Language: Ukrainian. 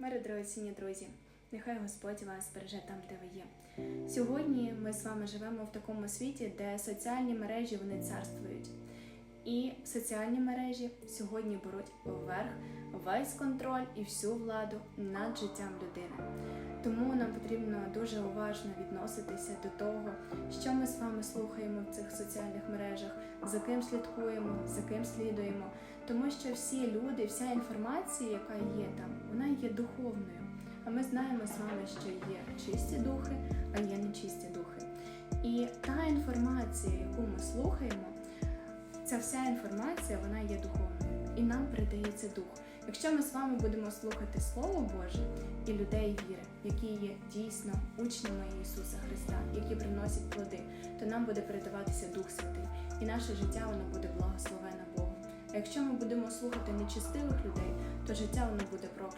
Мири, дорогоцінні друзі, нехай Господь вас береже там, де ви є. Сьогодні ми з вами живемо в такому світі, де соціальні мережі вони царствують. І соціальні мережі сьогодні беруть вверх весь контроль і всю владу над життям людини. Тому нам потрібно дуже уважно відноситися до того, що ми з вами слухаємо в цих соціальних мережах, за ким слідкуємо, за ким слідуємо. Тому що всі люди, вся інформація, яка є там, вона є духовною. А ми знаємо з вами, що є чисті духи, а є нечисті духи. І та інформація, яку ми слухаємо, ця вся інформація вона є духовною, і нам передається дух. Якщо ми з вами будемо слухати Слово Боже і людей віри, які є дійсно учнями Ісуса Христа, які приносять плоди, то нам буде передаватися Дух Святий, і наше життя воно буде благословене Богом. А якщо ми будемо слухати нечистивих людей, то життя воно буде прокляте.